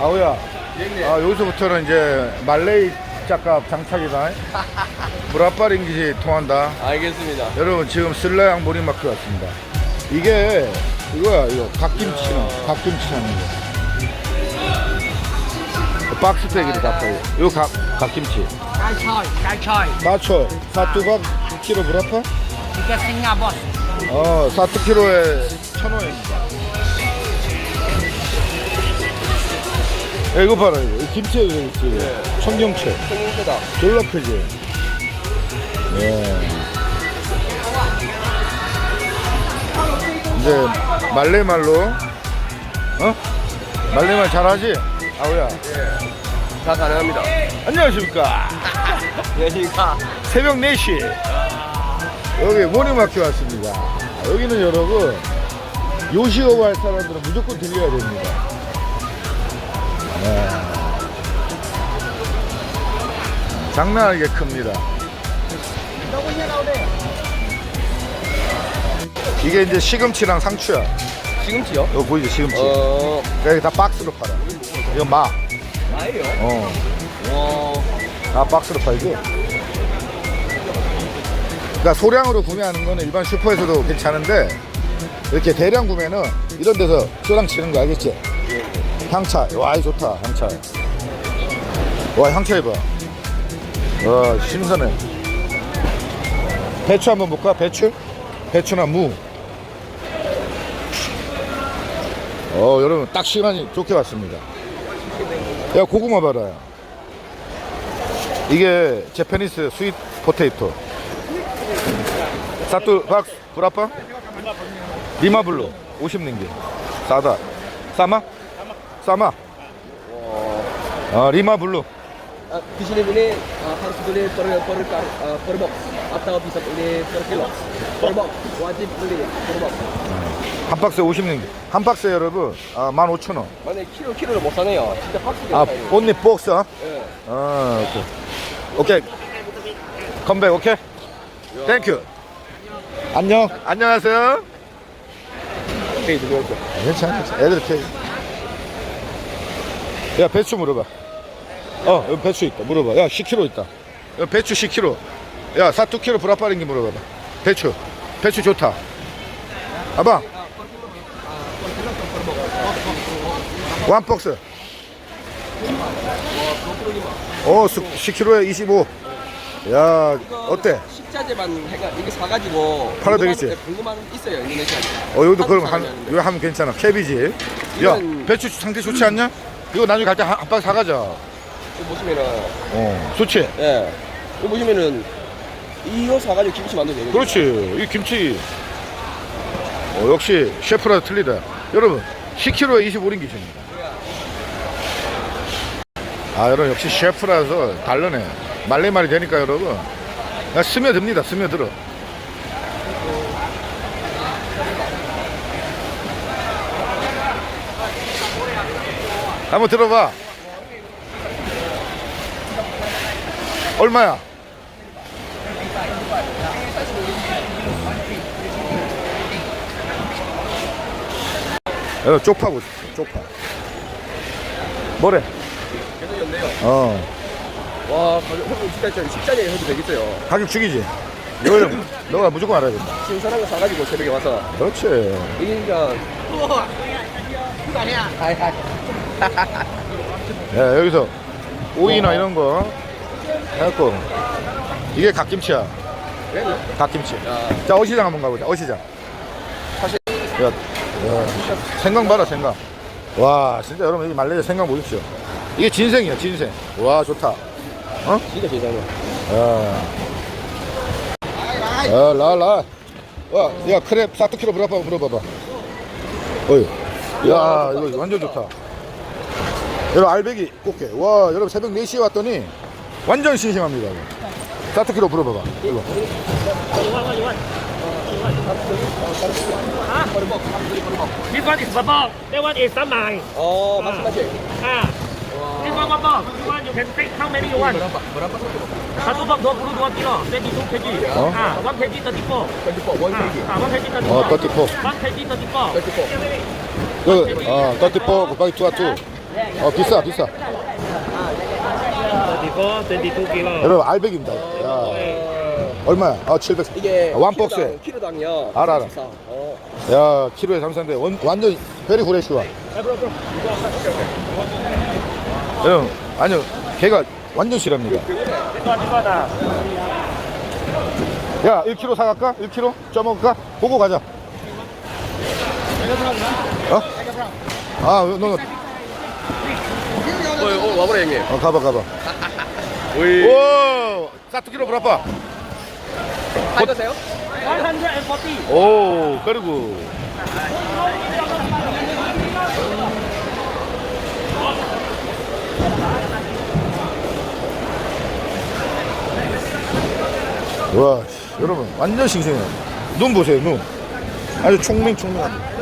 아우야. 아, 여기서부터는 이제 말레이 짝값 장착이다. 브라빠링깃이 통한다. 알겠습니다. 여러분 지금 슬라양 모닝마켓 왔습니다. 이게 이거야 이거 갓김치는 갓김치라는 거. 박스백이를 잡고 이거 갓 갓김치. Cai choi, cai choi. 마초 사투박 키로 브라파? Tiga setengah bos. 어 사투 키로에 천 원입니다. 야, 이거 봐라 이거 이거 김치 이거 있지 청경채 생김새다. 졸라 크지. 예. 이제 말레말로 어? 말레말 잘하지? 아우야 다 가능합니다. 안녕하십니까 안녕하십니까. 새벽 4시 여기 모닝마켓 왔습니다 여기는 여러분 요식업 할 사람들은 무조건 들려야 됩니다 네. 장난 아니게 큽니다 이게 이제 시금치랑 상추야 시금치요? 이거 보이지 시금치 어, 여기 다 박스로 팔아 이거 마 나예요? 어. 와, 다 박스로 팔고 그러니까 소량으로 구매하는 거는 일반 슈퍼에서도 괜찮은데 이렇게 대량 구매는 이런 데서 쪼랑 치는 거 알겠지? 향차. 와 좋다 향차. 와 향차 해봐. 와 신선해. 배추 한번 볼까? 배추? 배추나 무? 어, 여러분 딱 시간이 좋게 왔습니다. 야 고구마 봐라. 이게 제페니스 스윗 포테이토. 사투 박스 브라파 리마블루 50링기 싸다. 싸마? 싸마 아 리마블루. di sini ini harus beli per per kar, per box atau bisa beli per kilo. Per box wajib beli per box. 한 박스에 50링기 한 박스에 여러분 아, 15,000원. 만약 키로 키로를 못 사네요. 진짜 박스가 아 온리 박스 아 예. 오케이. 오케이. 컴백 오케이? 땡큐 안녕. 안녕하세요. 오케이. 괜찮아. 애들 이렇게 야 배추 물어봐. 어 여기 배추 있다. 물어봐. 야 10kg 있다. 야 배추 10kg 야 사투 키로 브라빠링기 물어봐봐. 배추. 배추 좋다. 아봐. 원 박스. 어 10kg에 25 야 어때? 식자재만 해가 이게 사가지고. 팔아도 궁금한- 되겠지? 네, 궁금한 있어요 인도네시아. 어 여기도 그럼 한. 이거 하면 괜찮아. 캐비지. 야 배추 상태 좋지 않냐 이거 나중에 갈 때 한 박스 사가자 이거 보시면은 어 좋지 예. 이거 보시면은 이거 사가지고 김치 만들면 되거든요. 그렇지. 이 김치. 어, 역시 셰프라 틀리다. 여러분, 10kg에 25링기십니다. 아, 여러분, 역시 셰프라서 다르네. 말레말이 되니까 여러분. 야, 스며듭니다. 스며들어. 한번 들어봐. 얼마야? 야, 쪽파 보십시오. 쪽파. 뭐래? 괜찮은데요. 어. 와, 가격 형 진짜 저 식자재 해도 되겠어요. 가격 죽이지? 이거는 너가 무조건 알아야 된다. 신선한 거 사가지고 새벽에 와서 그렇지. 이니까 야, 여기서 오이나 이런 거 해갖고. 이게 갓김치야. 갓김치. 야, 자, 어시장 한번 가보자. 어시장. 사실 야, 야, 생강 봐라, 생강. 와, 진짜 여러분, 이 말레이시아 생강 보십시오. 이게 진생이야, 진생. 와, 좋다. 진짜 괜찮아요. 야. 야, 라, 라. 와, 야, 크랩 4kg 물어봐, 물어봐봐. 어이. 야, 이거 완전 좋다. 여러분, 알배기 꽃게. 와, 여러분, 새벽 4시에 왔더니 완전 싱싱합니다. 4kg 물어봐봐. 이거. This one is bubble. That one is samai. 어, 말씀하세요. Ah. This one bubble. This one you can take how many you want? 뭐라 뭐라 Satu bag 22 kilo. 22 kg. Oh. Ah, 1 kg 34. 24, 원 Ah, 케이지. ah, 1 kg 34. 어, 34. 1 kg 34. 34. 그, 어, 34 곱하기 2와 2. 어 비싸 비싸 24, 22 kilo. 여러분 알백입니다 야 얼마야? 아 700. 이게 아, 원 박스에. 키로당, 키로당요. 알아, 알아. 34. 어. 야 키로에 33인데 원, 완전 베리 후레쉬와 여러분 아니요 걔가 완전 실합니다 야 1kg 사갈까? 1kg? 쪄먹을까? 보고 가자 어? 아 너, 너, 어, 어, 와보라 형님. 어 가봐 가봐 오이. 오 사투키로 브라빠 가져세요? 140. 오 그리고 와 씨, 여러분 완전 싱싱해 눈 보세요 눈 아주 총명총명합니다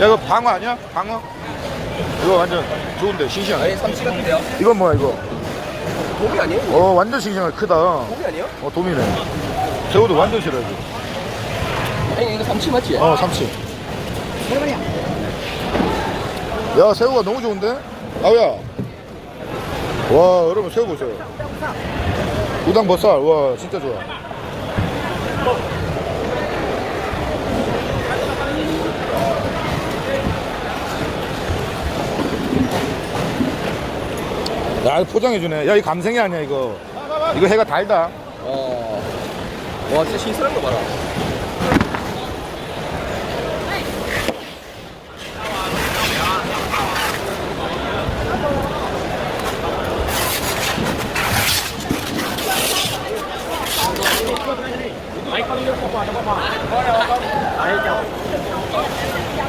야 이거 방어 아니야? 방어? 이거 완전 좋은데 싱싱하네 아니, 삼치 같은데요? 이건 뭐야 이거 고기 아니에요? 어 완전 싱싱하게 크다 어 고기 아니에요? 도미네 새우도 완전 싫어야지 아니, 이거 삼치 맞지? 어 삼치 야 새우가 너무 좋은데 아우야 와 여러분 새우 보세요 우당 버살 와 진짜 좋아 야 이거 포장해주네 야 이 감생이 아니야 이거 이거 해가 달다 어. 와, 진짜 신선한 거 봐라.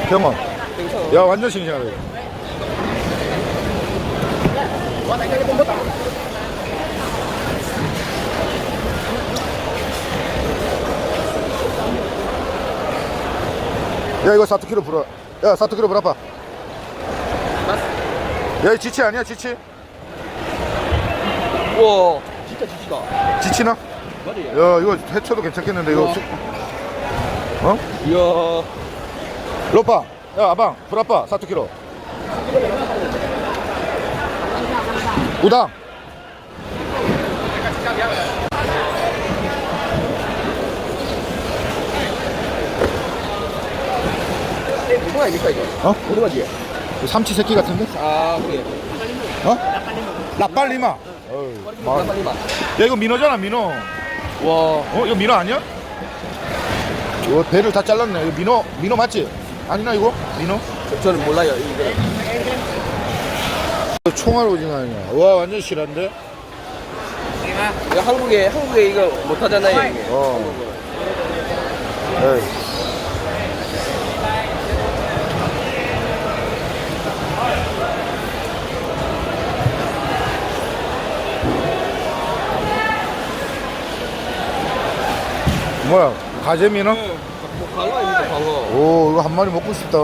병원. 야 완전 싱싱하네 야 이거 4kg 불어 야 4kg 불어봐 야이 지치 아니야 지치? 우와, 진짜 지치다. 지치나? 야 이거 해쳐도 괜찮겠는데 이거 우와. 어? 이야. 로빠 야 아방 불아빠 4kg 우당 무슨 아닙니까, 이거? 어? 무슨 맛이에요? 삼치 새끼 같은데? 아, 그래. 어? 라빨리마 어이, 마- 빨리 맛. 야 이거 민어잖아 민어 와. 어 이거 민어 아니야? 이거 배를 다 잘랐네 이거 민어 민어 맞지? 아니나 이거? 민어? 저- 저는 몰라요, 이거. 총알 오징어 아니야 와 완전 실한데? 이거 한국에, 한국에 이거 못 하잖아요, 이게. 어 에이. 뭐야 가재 민어? 뭐, 광어 아닙니까, 광어. 오 이거 한 마리 먹고 싶다